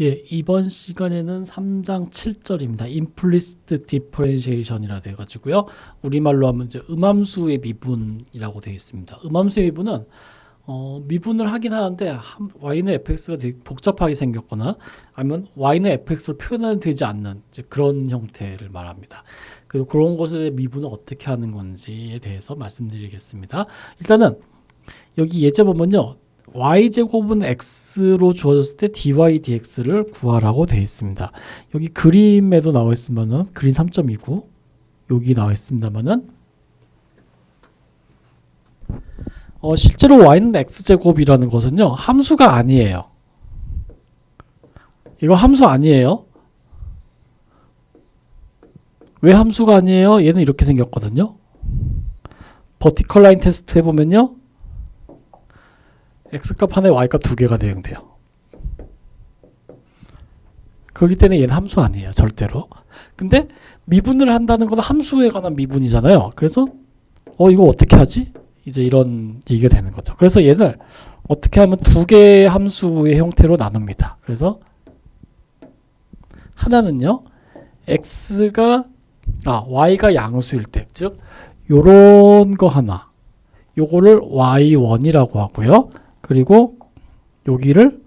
예, 이번 시간에는 3장 7절입니다. implicit differentiation이라 돼 가지고요. 우리말로 하면 이제 음함수의 미분이라고 되어 있습니다. 음함수의 미분은 어, 미분을 하긴 하는데 한, y는 fx가 되게 복잡하게 생겼거나 아니면 y는 fx로 표현이 되지 않는 그런 형태를 말합니다. 그래서 그런 것의 미분을 어떻게 하는 건지에 대해서 말씀드리겠습니다. 일단은 여기 예제 보면요. Y제곱은 x로 주어졌을 때 dy dx를 구하라고 되어 있습니다. 여기 그림에도 나와 있으면은 그림 3.29 여기 나와 있습니다만은 어, 실제로 y는 x제곱이라는 것은요 함수가 아니에요. 이거 함수 아니에요. 왜 함수가 아니에요? 얘는 이렇게 생겼거든요. 버티컬 라인 테스트 해보면요. X값 하나에 y값 두 개가 대응돼요. 그렇기 때문에 얘는 함수 아니에요. 절대로. 근데 미분을 한다는 건 함수에 관한 미분이잖아요. 그래서 어 이거 어떻게 하지? 이제 이런 얘기가 되는 거죠. 그래서 얘를 어떻게 하면 두 개의 함수의 형태로 나눕니다. 그래서 하나는요. x가 아 y가 양수일 때, 즉 요런 거 하나. 요거를 y1이라고 하고요. 그리고 여기를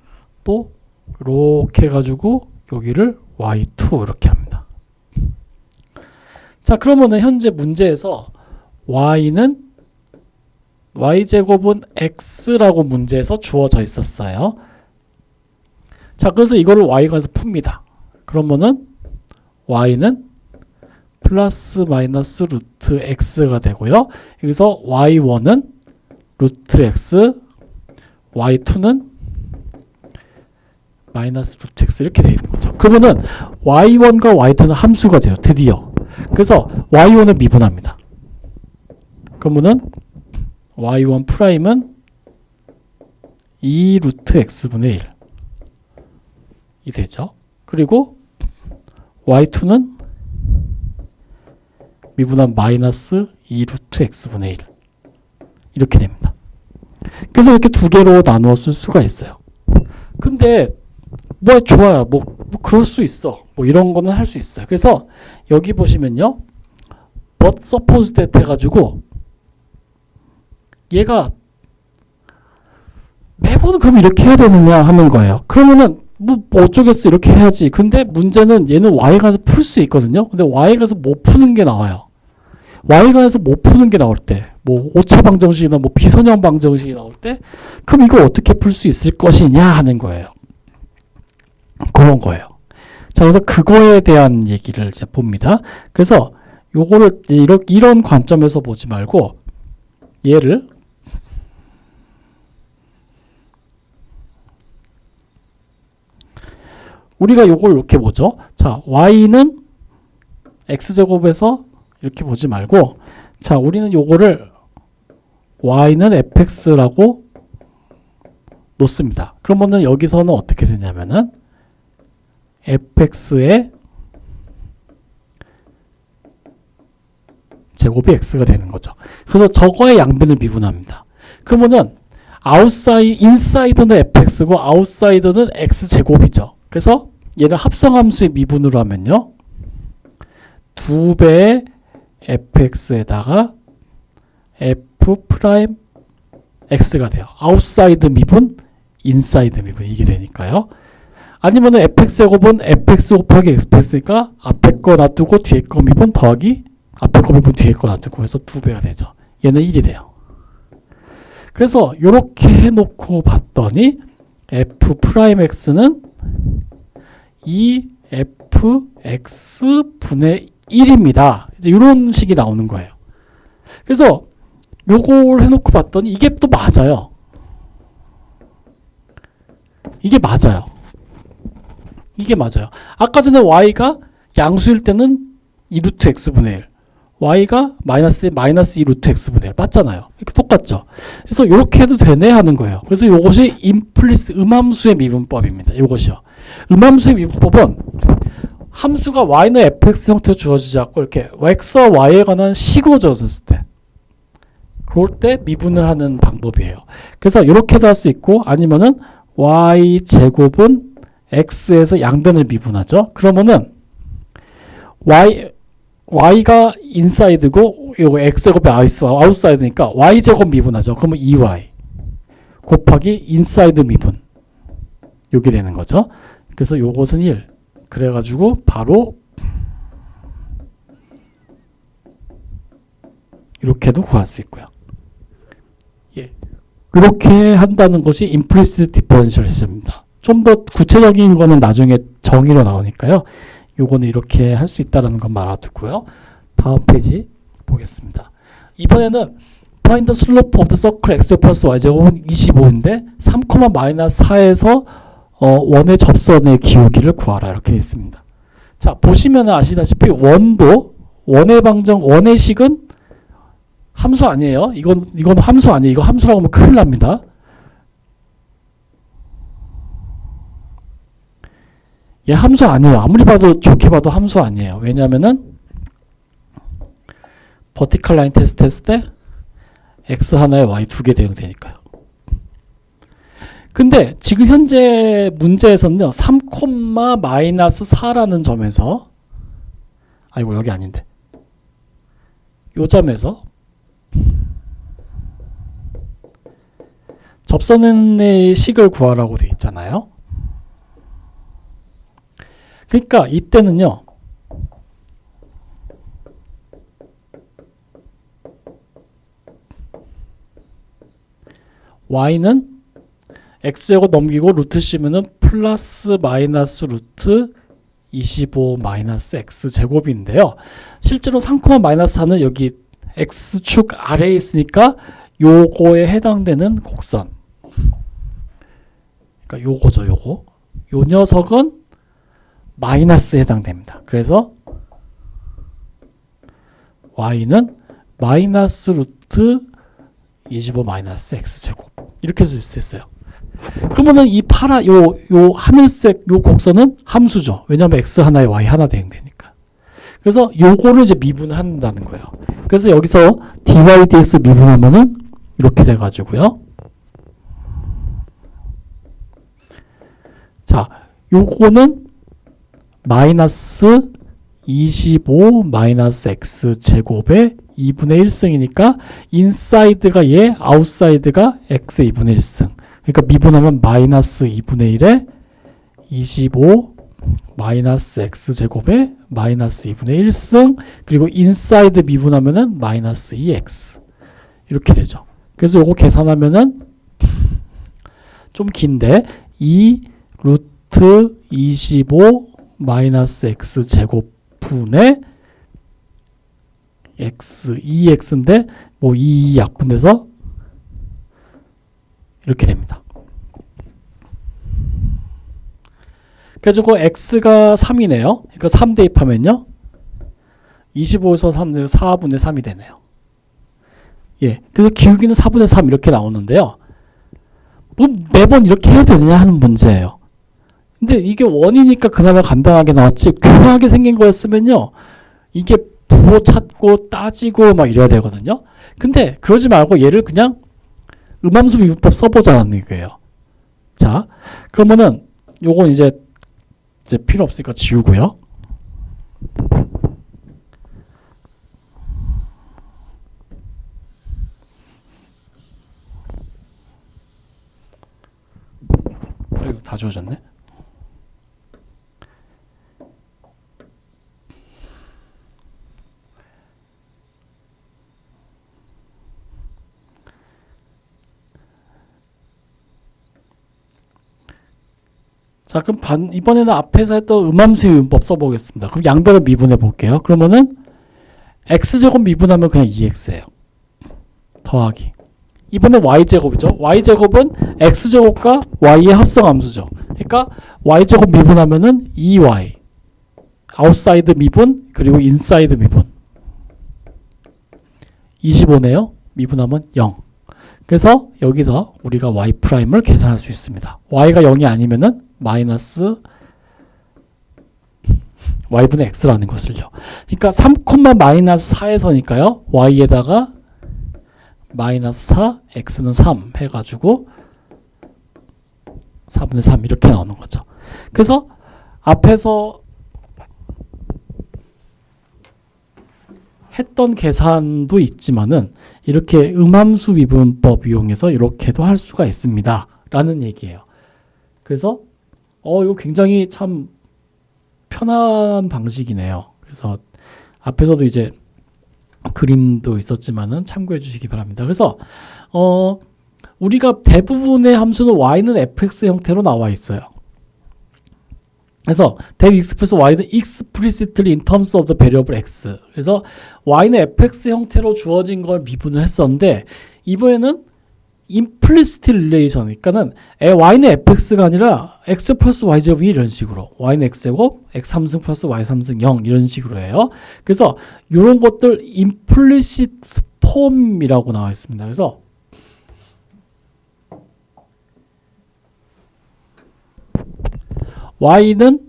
또 이렇게 해가지고 여기를 y2 이렇게 합니다. 자 그러면은 현재 문제에서 y는 y제곱은 x라고 문제에서 주어져 있었어요. 자 그래서 이거를 y가에서 풉니다. 그러면은 y는 플러스 마이너스 루트 x가 되고요. 여기서 y1은 루트 x y2는 마이너스 루트 x 이렇게 되어 있는 거죠. 그러면은 y1과 y2는 함수가 돼요. 드디어. 그래서 y1을 미분합니다. 그러면은 y1 프라임은 2 루트 x분의 1이 되죠. 그리고 y2는 미분한 마이너스 2 루트 x분의 1 이렇게 됩니다. 그래서 이렇게 두 개로 나누어 쓸 수가 있어요. 근데 뭐 좋아요. 뭐, 뭐 그럴 수 있어. 뭐 이런 거는 할 수 있어요. 그래서 여기 보시면요. but suppose that 해가지고 얘가 매번 그럼 이렇게 해야 되느냐 하는 거예요. 그러면은 뭐, 뭐 어쩌겠어 이렇게 해야지. 근데 문제는 얘는 y 가서 풀 수 있거든요. 근데 y 가서 못 푸는 게 나와요. Y 가서 못 푸는 게 나올 때, 뭐 오차 방정식이나 뭐 비선형 방정식이 나올 때, 그럼 이거 어떻게 풀 수 있을 것이냐 하는 거예요. 그런 거예요. 자, 그래서 그거에 대한 얘기를 이제 봅니다. 그래서 요거를 이런, 이런 관점에서 보지 말고 얘를 우리가 요걸 이렇게 보죠. 자, y는 x제곱에서 이렇게 보지 말고 자, 우리는 요거를 y는 fx라고 놓습니다. 그러면은 여기서는 어떻게 되냐면은 fx의 제곱이 x가 되는 거죠. 그래서 저거의 양변을 미분합니다. 그러면은 아웃사이 인사이드는 fx고 아웃사이드는 x 제곱이죠. 그래서 얘를 합성함수의 미분으로 하면요. 두 배의 fx에다가 f 프라임 x가 돼요. 아웃사이드 미분, 인사이드 미분 이게 되니까요. 아니면은 fx 제곱은 fx 곱하기 x 플러스니까 앞에 거 놔두고 뒤에 거 미분 더하기 앞에 거 미분 뒤에 거 놔두고 해서 두 배가 되죠. 얘는 1이 돼요. 그래서 이렇게 해놓고 봤더니 f 프라임 x는 2fx 분의 1입니다. 이제 이런 식이 나오는 거예요. 그래서 요걸 해놓고 봤더니 이게 또 맞아요. 이게 맞아요. 이게 맞아요. 아까 전에 y가 양수일 때는 2루트 x분의 1. y가 마이너스 마이너스 2루트 x분의 1 맞잖아요. 똑같죠. 그래서 이렇게 해도 되네 하는 거예요. 그래서 이것이 임플리스 음함수의 미분법입니다. 이것이요. 음함수의 미분법은 함수가 y는 fx 형태로 주어지지 않고 이렇게 x와 y에 관한 식으로 주어졌을 때 그럴 때 미분을 하는 방법이에요. 그래서 이렇게도 할 수 있고 아니면은 y 제곱은 x에서 양변을 미분하죠. 그러면은 y y가 인사이드고 요거 x제곱이 아웃사이드니까 y제곱 미분하죠. 그러면 2y 곱하기 인사이드 미분 요게 되는 거죠. 그래서 요것은 1 그래가지고 바로 이렇게도 구할 수 있고요. 예. 이렇게 한다는 것이 implicit differential입니다. 좀 더 구체적인 거는 나중에 정의로 나오니까요. 요거는 이렇게 할 수 있다는 건 말아두고요. 다음 페이지 보겠습니다. 이번에는 find the slope of the circle x 플러스 y 제곱은 25인데 3, 마이너스 4에서 어, 원의 접선의 기울기를 구하라 이렇게 있습니다. 자 보시면 아시다시피 원도 원의 방정 원의 식은 함수 아니에요. 이건 이건 함수 아니에요. 이거 함수라고 하면 큰일 납니다. 얘 함수 아니에요. 아무리 봐도 좋게 봐도 함수 아니에요. 왜냐하면은 버티컬 라인 테스트 했을 때 x 하나에 y 두 개 대응되니까요. 근데 지금 현재 문제에서는요. 3, 마이너스 4라는 점에서 아이고 여기 아닌데 요 점에서 접선의 식을 구하라고 돼 있잖아요. 그러니까 이때는요. y는 x제곱 넘기고 루트 씌면은 플러스 마이너스 루트 25 마이너스 x 제곱인데요. 실제로 3, 마이너스 4는 여기 x축 아래에 있으니까 요거에 해당되는 곡선. 그러니까 요거죠, 요거. 요 녀석은 마이너스에 해당됩니다. 그래서 y는 마이너스 루트 25 마이너스 x 제곱 이렇게 쓸 수 있어요. 그러면은 이 파라 요 요 하늘색 요 곡선은 함수죠. 왜냐하면 x 하나에 y 하나 대응되니까. 그래서 요거를 이제 미분한다는 거예요. 그래서 여기서 dy dx 미분하면은 이렇게 돼 가지고요. 자, 요거는 마이너스 25 마이너스 x 제곱의 2분의 1승이니까 인사이드가 얘, 아웃사이드가 x 2분의 1승. 그러니까 미분하면 마이너스 2분의 1에 25 마이너스 x 제곱에 마이너스 2분의 1승 그리고 인사이드 미분하면은 마이너스 2x 이렇게 되죠. 그래서 요거 계산하면은 좀 긴데 2 루트 25 마이너스 x 제곱 분의 x 2x인데 뭐 2 약분돼서 이렇게 됩니다. 그래가지고 x가 3이네요. 그러니까 3 대입하면요. 25에서 3, 4분의 3이 되네요. 예. 그래서 기울기는 4분의 3 이렇게 나오는데요. 뭐 매번 이렇게 해도 되냐 하는 문제예요. 근데 이게 원이니까 그나마 간단하게 나왔지 괴상하게 생긴 거였으면요. 이게 부호 찾고 따지고 막 이래야 되거든요. 근데 그러지 말고 얘를 그냥 음함수 미분법 써보자는 거예요. 자, 그러면은 요건 이제 이제 필요 없으니까 지우고요. 아이고 다 지워졌네. 자, 그럼 반, 이번에는 앞에서 했던 음함수 미분법 써보겠습니다. 그럼 양변을 미분해 볼게요. 그러면은 x제곱 미분하면 그냥 2x예요. 더하기. 이번에 y제곱이죠. y제곱은 x제곱과 y의 합성함수죠. 그러니까 y제곱 미분하면은 2y. 아웃사이드 미분 그리고 인사이드 미분. 25네요. 미분하면 0. 그래서 여기서 우리가 y 프라임을 계산할 수 있습니다. y가 0이 아니면은 마이너스 y분의 x라는 것을요. 그러니까 3, 마이너스 4에서니까요. y에다가 마이너스 4, x는 3 해가지고 4분의 3 이렇게 나오는 거죠. 그래서 앞에서 했던 계산도 있지만은 이렇게 음함수 미분법 이용해서 이렇게도 할 수가 있습니다. 라는 얘기예요. 그래서 어 이거 굉장히 참 편한 방식이네요. 그래서 앞에서도 이제 그림도 있었지만은 참고해 주시기 바랍니다. 그래서 어 우리가 대부분의 함수는 y는 fx 형태로 나와 있어요. 그래서 that express y는 explicitly in terms of the variable x. 그래서 y는 fx 형태로 주어진 걸 미분을 했었는데 이번에는 implicit relation. 그러니까는 에, y는 fx가 아니라 x 플러스 y 제곱이 이런 식으로 y는 x 제곱 x 3승 플러스 y 3승 0 이런 식으로 해요. 그래서 이런 것들 implicit form이라고 나와 있습니다. 그래서 y는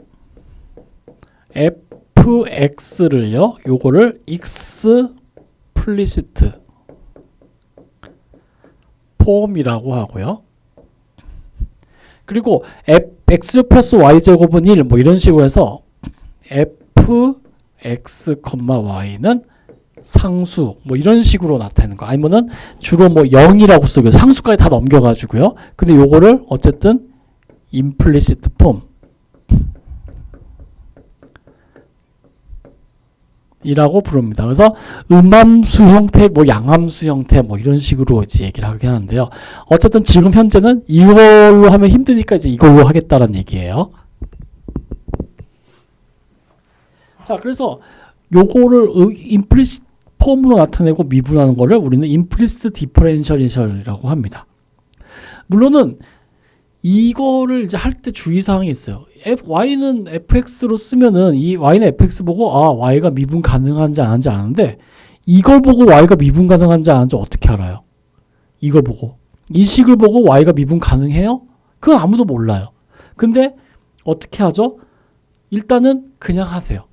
fx를요. 요거를 explicit 폼이라고 하고요. 그리고 f x 플러스 y 제곱은 1 뭐 이런 식으로 해서 f x, y는 상수 뭐 이런 식으로 나타내는 거 아니면은 주로 뭐 0이라고 쓰고 상수까지 다 넘겨가지고요. 근데 요거를 어쨌든 implicit 폼 이라고 부릅니다. 그래서 음함수 형태, 뭐 양함수 형태, 뭐 이런 식으로 이제 얘기를 하긴 하는데요. 어쨌든 지금 현재는 이걸로 하면 힘드니까 이제 이걸로 하겠다는 얘기예요. 자, 그래서 요거를 임플리시트 폼으로 나타내고 미분하는 거를 우리는 임플리시트 디퍼렌셜이라고 합니다. 물론은 이거를 이제 할 때 주의사항이 있어요. F, y는 fx로 쓰면은 이 y는 fx 보고 아 y가 미분 가능한지 안 한지 아는데 이걸 보고 y가 미분 가능한지 안 한지 어떻게 알아요? 이걸 보고 이 식을 보고 y가 미분 가능해요? 그건 아무도 몰라요. 근데 어떻게 하죠? 일단은 그냥 하세요.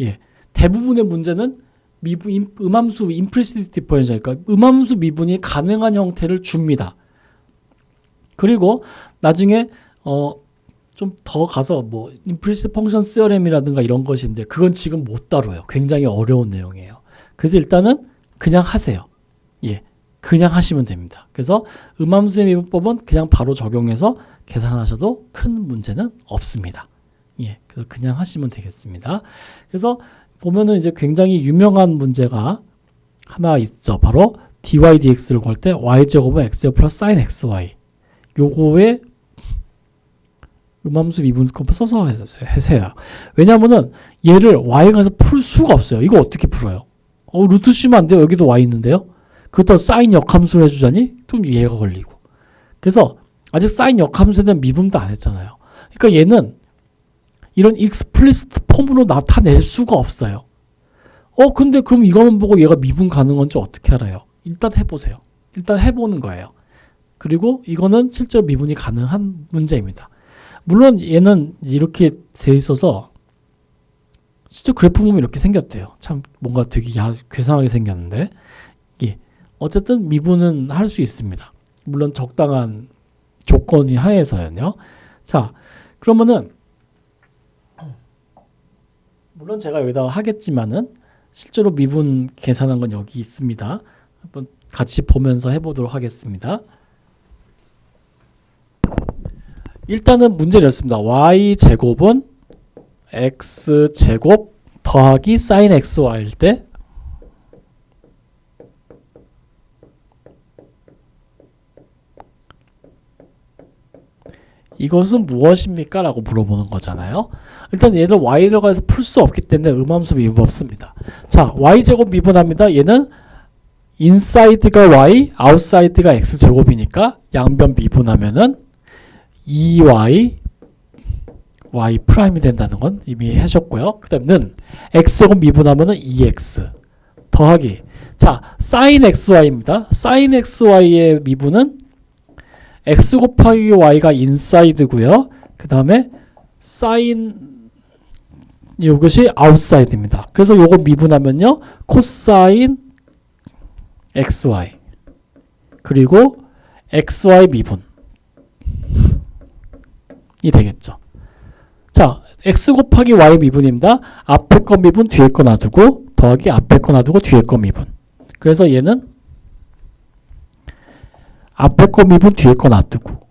예, 대부분의 문제는 미분 임, 음함수 implicit differential 그러니까 음함수 미분이 가능한 형태를 줍니다. 그리고 나중에 어 좀 더 가서 뭐 임플리시트 펑션 시어렘이라든가 이런 것인데 그건 지금 못 다뤄요. 굉장히 어려운 내용이에요. 그래서 일단은 그냥 하세요. 예. 그냥 하시면 됩니다. 그래서 음함수의 미분법은 그냥 바로 적용해서 계산하셔도 큰 문제는 없습니다. 예. 그래서 그냥 하시면 되겠습니다. 그래서 보면은 이제 굉장히 유명한 문제가 하나 있죠. 바로 dy dx를 구할 때 y제곱은 x 플러스 sin xy 요거에 음함수 미분법 써서 해세요. 왜냐면은 얘를 y가서 풀 수가 없어요. 이거 어떻게 풀어요? 어, 루트 씌면 안 돼요. 여기도 y 있는데요. 그렇다고 사인 역함수를 해주자니 좀 이해가 걸리고. 그래서 아직 사인 역함수에 대한 미분도 안 했잖아요. 그러니까 얘는 이런 익스플리스트 폼으로 나타낼 수가 없어요. 어, 근데 그럼 이거만 보고 얘가 미분 가능한지 어떻게 알아요? 일단 해보세요. 일단 해보는 거예요. 그리고 이거는 실제로 미분이 가능한 문제입니다. 물론 얘는 이렇게 돼 있어서 실제 그래프 보면 이렇게 생겼대요. 참 뭔가 되게 야, 괴상하게 생겼는데 예. 어쨌든 미분은 할 수 있습니다. 물론 적당한 조건이 하에서는요. 자, 그러면은 물론 제가 여기다가 하겠지만은 실제로 미분 계산한 건 여기 있습니다. 한번 같이 보면서 해보도록 하겠습니다. 일단은 문제를 냈습니다. y 제곱은 x 제곱 더하기 sin xy일 때 이것은 무엇입니까? 라고 물어보는 거잖아요. 일단 얘는 y를 가해서 풀 수 없기 때문에 음함수 미분 없습니다. 자, y제곱 미분합니다. 얘는 인사이드가 y, 아웃사이드가 x 제곱이니까 양변 미분하면은 2y y 프라임이 된다는 건 이미 하셨고요. 그 다음에 는 x제곱 미분하면 은 2x 더하기 자 sin xy입니다. sin xy의 미분은 x 곱하기 y가 인사이드고요. 그 다음에 sin 이것이 아웃사이드입니다. 그래서 요거 미분하면요. 코사인 xy 그리고 xy 미분 이 되겠죠. 자, x 곱하기 y 미분입니다. 앞에 거 미분, 뒤에 거 놔두고 더하기 앞에 거 놔두고 뒤에 거 미분. 그래서 얘는 앞에 거 미분, 뒤에 거 놔두고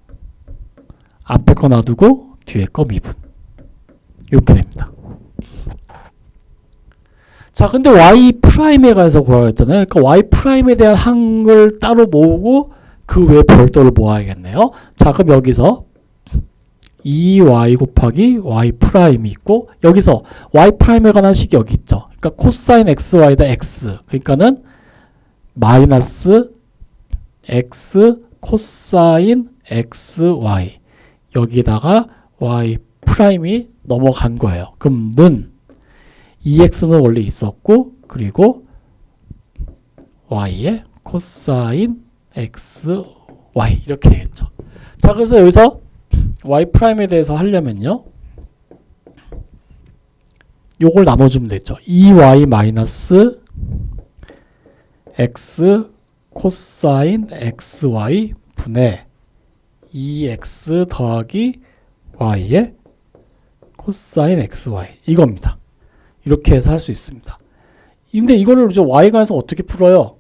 앞에 거 놔두고 뒤에 거 미분. 이렇게 됩니다. 자, 근데 y 프라임에 관해서 구하라 했잖아요. 그러니까 y 프라임에 대한 항을 따로 모으고 그 외 별도를 모아야겠네요. 자, 그럼 여기서 2y 곱하기 y 프라임이 있고 여기서 y 프라임에 관한 식이 여기 있죠. 그러니까 코사인 xy다 x. 그러니까는 마이너스 x 코사인 xy 여기다가 y 프라임이 넘어간 거예요. 그럼 는 2x는 원래 있었고 그리고 y의 코사인 x y 이렇게 되겠죠. 자, 그래서 여기서 y 프라임에 대해서 하려면요. 요걸 나눠주면 되죠. 2y 마이너스 x 코사인 xy 분의 2x 더하기 y의 코사인 xy 이겁니다. 이렇게 해서 할 수 있습니다. 근데 이거를 이제 y관에서 어떻게 풀어요?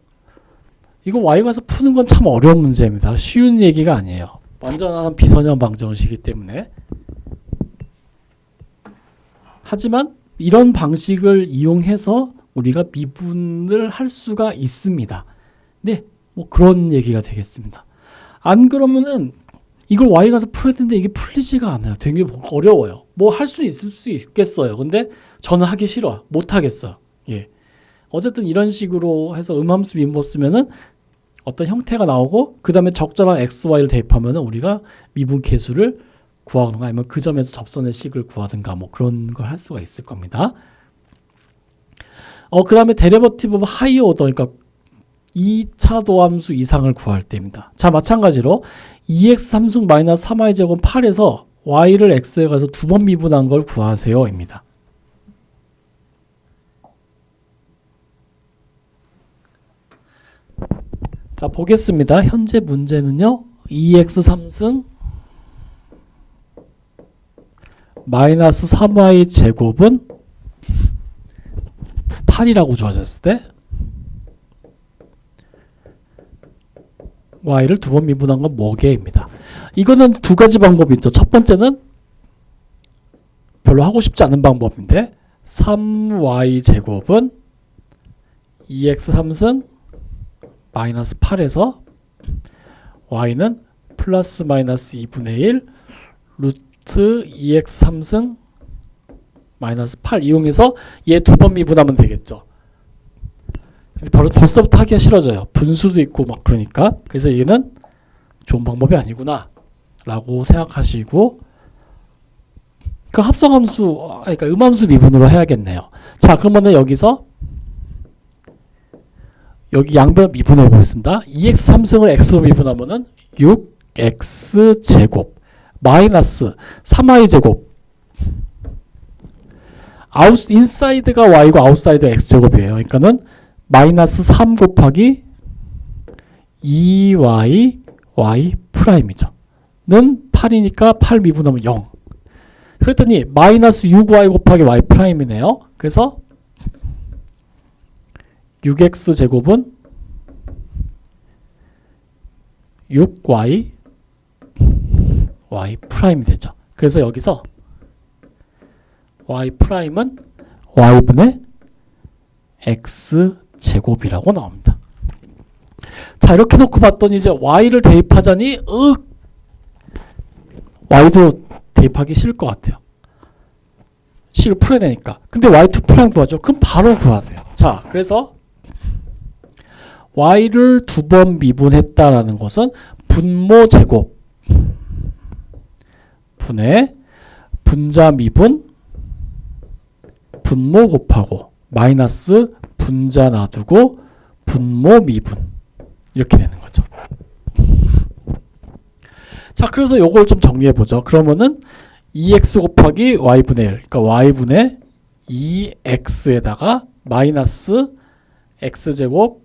이거 y관에서 푸는 건 참 어려운 문제입니다. 쉬운 얘기가 아니에요. 완전한 비선형 방정식이기 때문에 하지만 이런 방식을 이용해서 우리가 미분을 할 수가 있습니다. 네, 뭐 그런 얘기가 되겠습니다. 안 그러면은 이걸 y 가서 풀어야 되는데 이게 풀리지가 않아요. 되게 어려워요. 뭐 할 수 있을 수 있겠어요. 근데 저는 하기 싫어. 못 하겠어요. 예. 어쨌든 이런 식으로 해서 음함수 미분 쓰면은 어떤 형태가 나오고 그 다음에 적절한 x, y를 대입하면은 우리가 미분 계수를 구하거나 아니면 그 점에서 접선의 식을 구하든가 뭐 그런 걸 할 수가 있을 겁니다. 어, 그 다음에 데리버티브 하이 오더, 그러니까 2차 도함수 이상을 구할 때입니다. 자, 마찬가지로 2x 3승 마이너스 3y 제곱 8에서 y를 x에 가서 두 번 미분한 걸 구하세요입니다. 자, 보겠습니다. 현재 문제는요. 2x 3승 마이너스 3y 제곱은 8이라고 주어졌을 때 y를 두 번 미분한 건 뭐게입니다. 이거는 두 가지 방법이 있죠. 첫 번째는 별로 하고 싶지 않은 방법인데 3y 제곱은 2x 3승 마이너스 8에서 y는 플러스 마이너스 2분의 1 루트 2x 3승 마이너스 8 이용해서 얘 두 번 미분하면 되겠죠. 근데 바로 벌써부터 하기가 싫어져요. 분수도 있고 막 그러니까. 그래서 얘는 좋은 방법이 아니구나 라고 생각하시고 그 합성함수 그러니까 음함수 미분으로 해야겠네요. 자 그러면은 여기서 여기 양변 미분해 보겠습니다. 2x 3승을 x로 미분하면은 6x 제곱 마이너스 3y 제곱 아웃 인사이드가 y고 아웃사이드가 x 제곱이에요. 그러니까는 마이너스 3 곱하기 2y y 프라임이죠. 는 8이니까 8 미분하면 0. 그랬더니 마이너스 6y 곱하기 y 프라임이네요. 그래서 6x 제곱은 6y y 프라임이 되죠. 그래서 여기서 y 프라임은 y분의 x 제곱이라고 나옵니다. 자 이렇게 놓고 봤더니 이제 y를 대입하자니 윽 y도 대입하기 싫을 것 같아요. 식을 풀어야 되니까. 근데 y2 프라임 구하죠. 그럼 바로 구하세요. 자 그래서 y를 두 번 미분했다라는 것은 분모 제곱 분의 분자 미분 분모 곱하고 마이너스 분자 놔두고 분모 미분 이렇게 되는 거죠. 자, 그래서 요걸 좀 정리해 보죠. 그러면은 2x 곱하기 y분의 1, 그러니까 y분의 2x에다가 마이너스 x제곱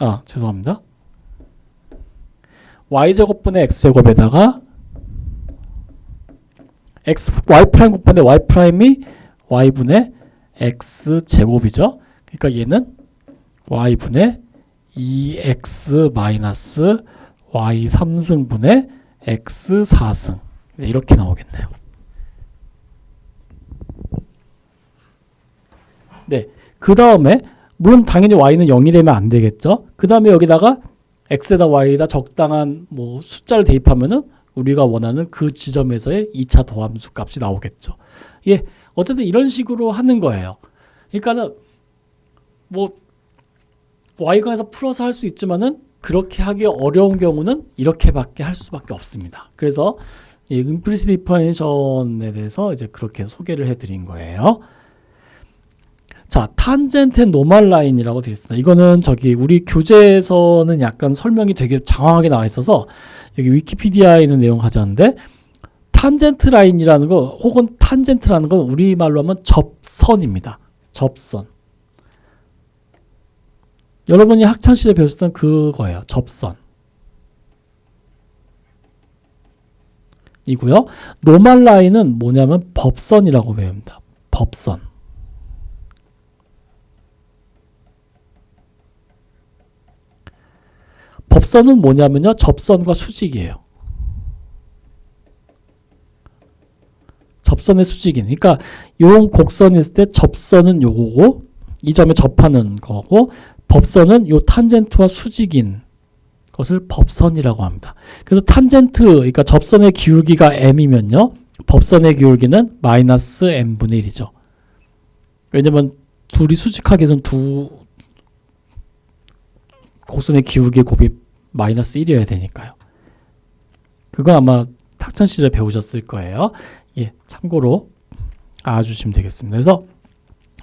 아, 죄송합니다. y제곱분의 x제곱에다가 x y 프라임 곱하는데 y 프라임이 y분의 x 제곱이죠. 그러니까 얘는 y분의 2x 마이너스 y 3승분의 x 4승 이렇게 나오겠네요. 네, 그 다음에 물론 당연히 y는 0이 되면 안 되겠죠. 그 다음에 여기다가 x에다 y에다 적당한 뭐 숫자를 대입하면은 우리가 원하는 그 지점에서의 2차 도함수 값이 나오겠죠. 예, 어쨌든 이런 식으로 하는 거예요. 그러니까는 뭐 y관에서 풀어서 할 수 있지만은 그렇게 하기 어려운 경우는 이렇게밖에 할 수밖에 없습니다. 그래서 이 임플리시 디퍼레이션에 대해서 이제 그렇게 소개를 해드린 거예요. 자, 탄젠트 노멀 라인이라고 되어 있습니다. 이거는 저기 우리 교재에서는 약간 설명이 되게 장황하게 나와 있어서 여기 위키피디아에 있는 내용 가져왔는데 탄젠트 라인이라는 거 혹은 탄젠트라는 건 우리말로 하면 접선입니다. 접선. 여러분이 학창 시절에 배웠던 그거예요. 접선. 이고요. 노멀 라인은 뭐냐면 법선이라고 배웁니다. 법선. 법선은 뭐냐면요. 접선과 수직이에요. 접선의 수직인. 그러니까 요 곡선이 있을 때 접선은 요거고 이 점에 접하는 거고 법선은 요 탄젠트와 수직인 것을 법선이라고 합니다. 그래서 탄젠트 그러니까 접선의 기울기가 m이면요. 법선의 기울기는 마이너스 m분의 1이죠. 왜냐면 둘이 수직하게 해서는 두 곡선의 기울기 곱이 마이너스 1이어야 되니까요. 그거 아마 학창 시절에 배우셨을 거예요. 예, 참고로 알아주시면 되겠습니다. 그래서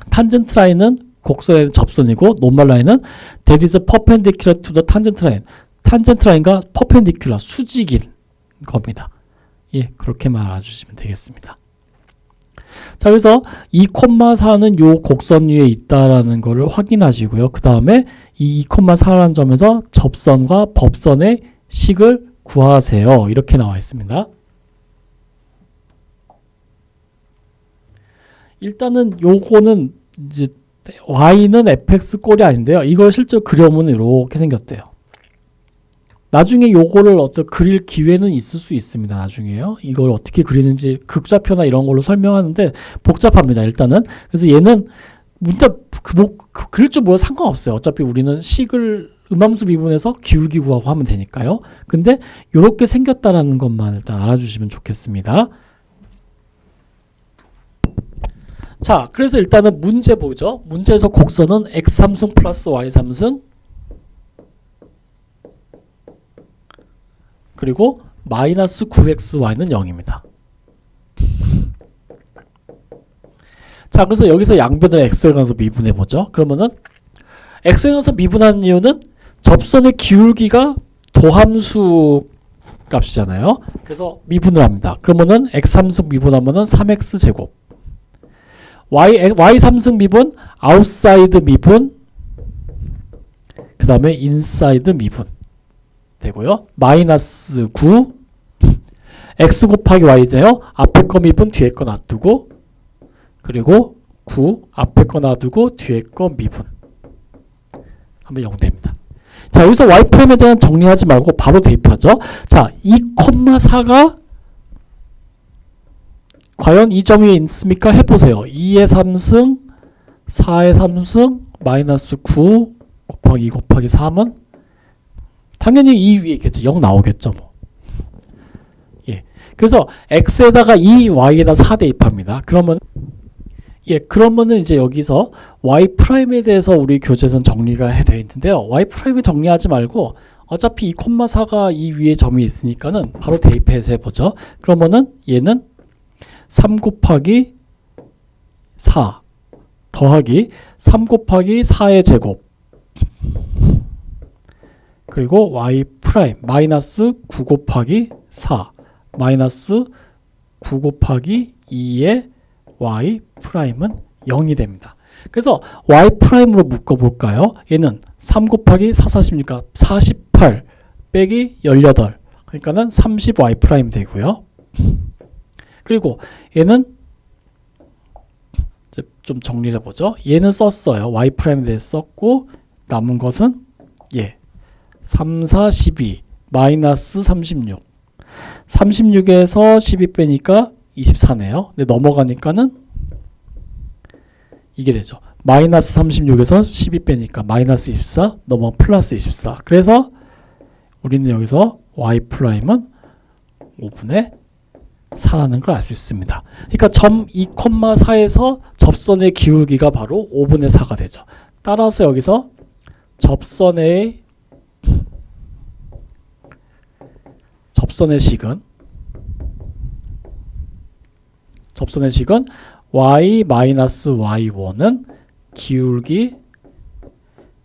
탄젠트 라인은 곡선의 접선이고 노멀 라인은 that is perpendicular to the tangent line. 탄젠트 라인과 퍼펜디큘러 수직인 겁니다. 예, 그렇게만 알아주시면 되겠습니다. 자, 그래서 2,4는 요 곡선 위에 있다라는 것을 확인하시고요. 그 다음에 이 2,4라는 점에서 접선과 법선의 식을 구하세요. 이렇게 나와 있습니다. 일단은 요거는 이제 y는 fx 꼴이 아닌데요. 이걸 실제로 그려보면 이렇게 생겼대요. 나중에 요거를 어떤 그릴 기회는 있을 수 있습니다. 나중에요. 이걸 어떻게 그리는지 극좌표나 이런 걸로 설명하는데 복잡합니다. 일단은 그래서 얘는 문자 그, 뭐, 그, 그릴 줄 몰라 상관없어요. 어차피 우리는 식을 음함수 미분에서 기울기 구하고 하면 되니까요. 근데 이렇게 생겼다라는 것만 일단 알아주시면 좋겠습니다. 자, 그래서 일단은 문제 보죠. 문제에서 곡선은 x3승 플러스 y3승 그리고 마이너스 9xy는 0입니다. 자, 그래서 여기서 양변을 x에 관해서 미분해 보죠. 그러면은 x에 관해서 미분하는 이유는 접선의 기울기가 도함수 값이잖아요. 그래서 미분을 합니다. 그러면은 x3승 미분하면은 3x 제곱 y y 3승 미분 아웃사이드 미분 그 다음에 인사이드 미분 되고요. 마이너스 9 x 곱하기 y제요. 앞에 거 미분 뒤에 거 놔두고 그리고 9 앞에 거 놔두고 뒤에 거 미분 하면 0 됩니다. 자 여기서 y'에 대한 정리하지 말고 바로 대입하죠. 자 2,4가 과연 이점 위에 있습니까? 해보세요. 2의 3승 4의 3승 마이너스 9 곱하기 2 곱하기 3은 당연히 이 위에 있겠죠. 0 나오겠죠. 뭐. 예. 그래서 x에다가 2, y에다 4 대입합니다. 그러면 예, 그러면은 이제 여기서 y 프라임에 대해서 우리 교재에서 정리가 되어 있는데요. y 프라임을 정리하지 말고 어차피 2,4가 이 위에 점이 있으니까는 바로 대입해서 해보죠. 그러면은 얘는 3 곱하기 4 더하기 3 곱하기 4의 제곱 그리고 y 프라임 마이너스 9 곱하기 4 마이너스 9 곱하기 2의 y 프라임은 0이 됩니다. 그래서 y 프라임으로 묶어 볼까요? 얘는 3 곱하기 4 40이니까 48 빼기 18 그러니까는 30 y 프라임 되고요. 그리고 얘는 좀 정리를 해보죠. 얘는 썼어요. y 프라임에 대해서 썼고 남은 것은 예 3, 4, 12 마이너스 36 36에서 12 빼니까 24네요. 근데 넘어가니까는 이게 되죠. 마이너스 36에서 12 빼니까 마이너스 24 넘어 플러스 24 그래서 우리는 여기서 y 프라임은 5분의 4라는 걸 알 수 있습니다. 그러니까 점 2,4에서 접선의 기울기가 바로 5분의 4가 되죠. 따라서 여기서 접선의 접선의 식은 접선의 식은 y 마이너스 y1은 기울기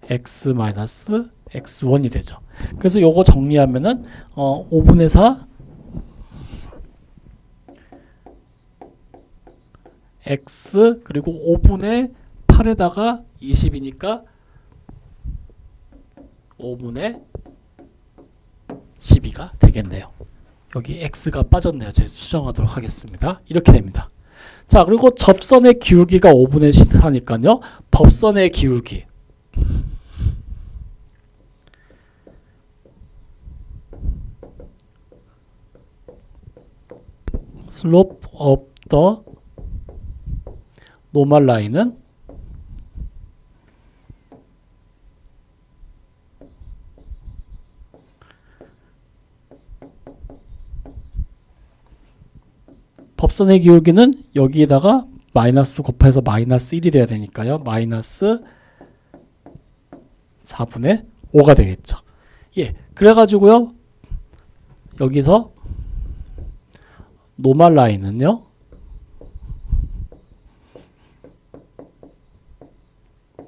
x 마이너스 x1이 되죠. 그래서 요거 정리하면은 어 5분의 4 x 그리고 5분의 8에다가 20이니까 5분의 12가 되겠네요. 여기 x가 빠졌네요. 제가 수정하도록 하겠습니다. 이렇게 됩니다. 자, 그리고 접선의 기울기가 5분의 14니까요. 법선의 기울기. of the normal line은 법선의 기울기는 여기에다가 마이너스 곱해서 마이너스 1이 돼야 되니까요. 마이너스 4분의 5가 되겠죠. 예. 그래가지고요. 여기서 노말 라인은요.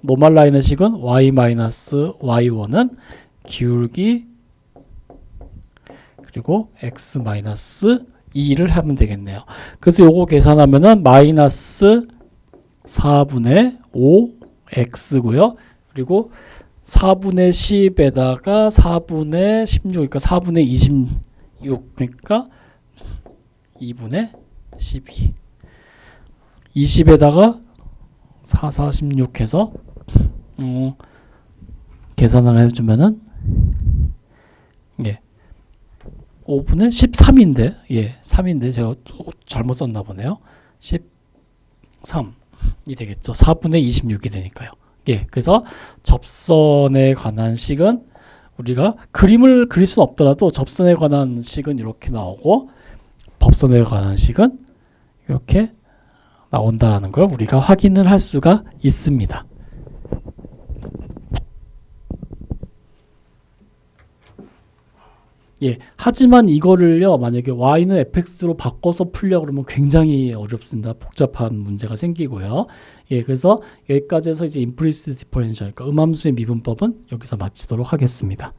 노말 라인의 식은 y 마이너스 y1은 기울기 그리고 x 마이너스 2를 하면 되겠네요. 그래서 요거 계산하면은 마이너스 4분의 5 x고요. 그리고 4분의 10에다가 4분의 16 그러니까 4분의 26 그러니까 2분의 12 20에다가 4, 4, 16 해서 음, 계산을 해주면은 예 5분의 13인데? 예 3인데 제가 또 잘못 썼나 보네요. 13이 되겠죠. 4분의 26이 되니까요. 예 그래서 접선에 관한 식은 우리가 그림을 그릴 수는 없더라도 접선에 관한 식은 이렇게 나오고 법선에 관한 식은 이렇게 나온다라는 걸 우리가 확인을 할 수가 있습니다. 예, 하지만 이거를요, 만약에 y는 fx로 바꿔서 풀려 그러면 굉장히 어렵습니다. 복잡한 문제가 생기고요. 예, 그래서 여기까지 해서 이제 임플리시트 디퍼렌셜, 그러니까 음함수의 미분법은 여기서 마치도록 하겠습니다.